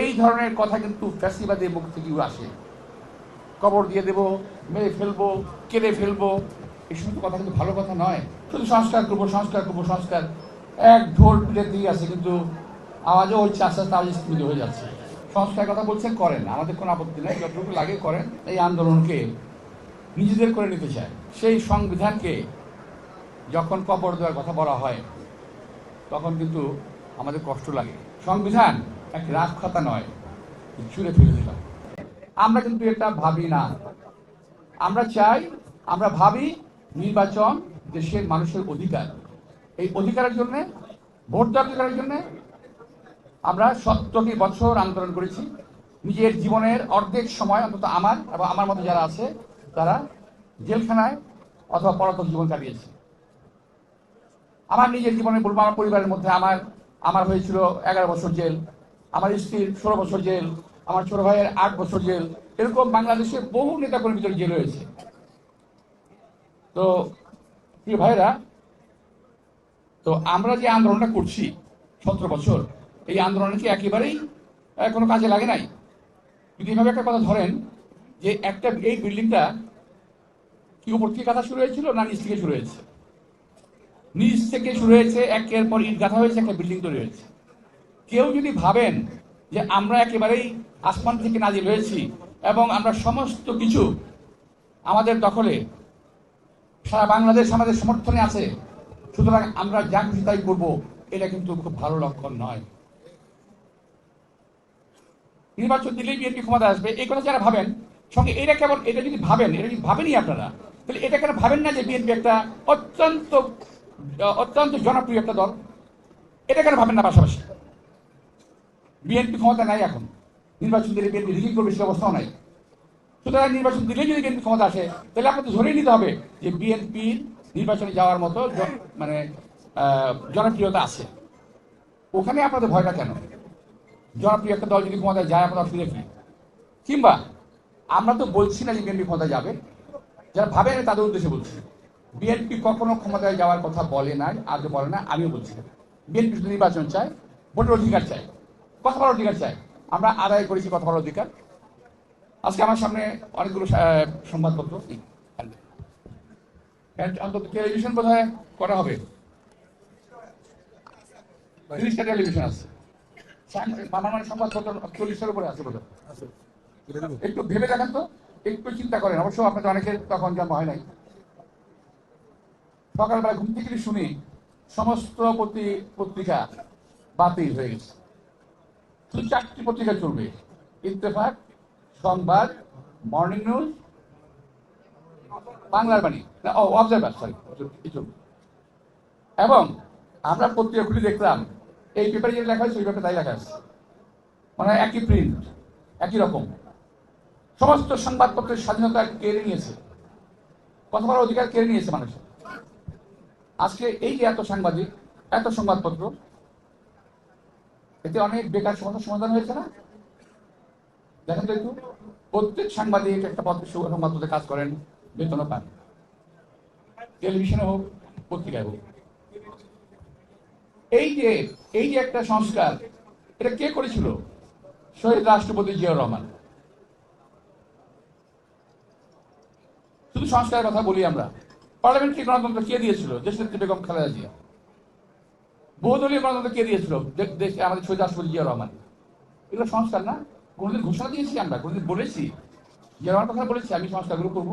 এই ধরনের কথা কিন্তু ফ্যাসিবাদের মুখ থেকেও আসে। কবর দিয়ে দেব, মেরে ফেলব, কেড়ে ফেলব, এই সমস্ত কথা কিন্তু ভালো কথা নয়। শুধু সংস্কার করব সংস্কার করব, সংস্কার। এক ঢোল পিলে দিয়ে আছে, কিন্তু আওয়াজও হচ্ছে আস্তে আস্তে আওয়াজ স্তীমিত হয়ে যাচ্ছে। সংস্কার কথা বলছেন করেন আমাদের কোনো আপত্তি নেই, যতটুকু লাগে করেন। এই আন্দোলনকে নিজেদের করে নিতে চায়। সেই সংবিধানকে যখন কবর দেওয়ার কথা বলা হয়, তখন কিন্তু আমাদের কষ্ট লাগে। সংবিধান এক রাজ খাতা নয় ছুঁড়ে ফেলে দিলাম। আমরা কিন্তু এটা ভাবি না। আমরা চাই, আমরা ভাবি নির্বাচন দেশের মানুষের অধিকার। এই অধিকারের জন্য, ভোট অধিকারের জন্য আমরা সত্তরটি বছর আন্দোলন করেছি। নিজের জীবনের অর্ধেক সময়, অন্তত আমার এবং আমার মতো যারা আছে, তারা জেলখানায় অথবা পলাতক জীবন কাটিয়েছে। আমার নিজের জীবনে বলব আমার পরিবারের মধ্যে আমার আমার হয়েছিল এগারো বছর জেল। আমার স্ত্রীর ষোলো বছর জেল, আমার ছোট ভাইয়ের আট বছর জেল, এরকম বাংলাদেশের বহু নেতা কর্মীর ভিতরে জেল হয়েছে তো প্রিয় ভাইরা তো আমরা যে আন্দোলনটা করছি সতেরো বছর, এই আন্দোলনে কি একেবারেই কোনো কাজে লাগে নাই? যদি এভাবে একটা কথা ধরেন, যে একটা এই বিল্ডিংটা কি উপর থেকে কাঁথা শুরু হয়েছিল না নিচ থেকে শুরু হয়েছে? নিচ থেকে শুরু হয়েছে, একের পর ইট গাঁথা হয়েছে, একটা বিল্ডিং তৈরি হয়েছে। কেউ যদি ভাবেন যে আমরা একেবারেই আসমান থেকে নাজিল হয়েছি এবং আমরা সমস্ত কিছু আমাদের দখলে, সারা বাংলাদেশ আমাদের সমর্থনে আছে, সুতরাং আমরা যা খুশি তাই করব, এটা কিন্তু খুব ভালো লক্ষণ নয়। নির্বাচন দিলেই বিএনপি ক্ষমতা আসবে, এই কথা যারা ভাবেন, সঙ্গে এটা কেমন এটা যদি ভাবেন, এটা যদি ভাবেনই আপনারা, তাহলে এটা কেন ভাবেন না যে বিএনপি একটা অত্যন্ত অত্যন্ত জনপ্রিয় একটা দল? এটা কেন ভাবেন না পাশাপাশি? বিএনপি ক্ষমতা নাই এখন। নির্বাচন দিলে বিএনপি রিলিং করবে সে অবস্থাও নাই। সুতরাং নির্বাচন দিলে যদি বিএনপি ক্ষমতা আসে, তাহলে আপনাদের ধরেই নিতে হবে যে বিএনপির নির্বাচনে যাওয়ার মতো মানে জনপ্রিয়তা আছে। ওখানে আপনাদের ভয়টা কেন? জনপ্রিয় একটা দল যদি ক্ষমতায় যায়, আপনার অসুবিধা কি কিংবা আমরা তো বলছি না যে বিএনপি ক্ষমতায় যাবে। যারা ভাবে, আমি তাদের উদ্দেশ্যে বলছি। বিএনপি কখনো ক্ষমতায় যাওয়ার কথা বলে নাই, আগে বলে না আমিও বলছি। বিএনপি শুধু নির্বাচন চায়, ভোটের অধিকার চায়। কথা বলার অধিকার চাই। আমরা আদায় করেছি কথা বলার অধিকার। আজকে আমার সামনে অনেকগুলো সংবাদপত্র। অন্তত টেলিভিশন বোধ করা হবে। তিরিশটা টেলিভিশন আছে। সাং- মানে সংবাদপত্র চল্লিশের উপরে আছে বোধ একটু ভেবে দেখেন তো একটু চিন্তা করেন। অবশ্য আপনাদের অনেকের তখন জন্ম হয় নাই। সকালবেলা ঘুম থেকে শুনি সমস্ত পত্রি- পত্রিকা বাতিল হয়ে গেছে। চারটি পত্রিকা চলবে। ইত্তেফাক, সংবাদ মর্নিং নিউজ বাংলার বাণী। ও অবজারভার সরি এবং আমরা পত্রিকা খুলে দেখলাম, এই পেপারে যেটা লেখা হয়েছে, ওই পেপারে তাই লেখা আছে। মানে একই প্রিন্ট একই রকম। সমস্ত সংবাদপত্রের স্বাধীনতা কেড়ে নিয়েছে। কথা বলার অধিকার কেড়ে নিয়েছে মানুষের। আজকে এই যে এত সাংবাদিক, এত সংবাদপত্র এতে অনেক বেকার সমস্যার সমাধান হয়েছে না? দেখেন তো একটু। প্রত্যেক সাংবাদিক একটা পত্র সংবাদপত্রে কাজ করেন, বেতনও পান। টেলিভিশনে হোক, পত্রিকায় হোক। এই যে এই যে একটা সংস্কার, এটা কে করেছিল? শহীদ রাষ্ট্রপতি জিয়াউর রহমান। শুধু সংস্কারের কথা বলি আমরা। পার্লামেন্টারি গণতন্ত্র কে দিয়েছিল? দেশনেত্রী বেগম খালেদা জিয়া। বহুদলীয় গণতন্ত্র কে দিয়েছিল? দেশে আমাদের শহীদ রাষ্ট্রপতি জিয়া রহমান। এগুলো সংস্কার না? কোনোদিন ঘোষণা দিয়েছি আমরা, কোনোদিন বলেছি। জিয়া রহমান কথা বলেছি, আমি সংস্কারগুলো করব।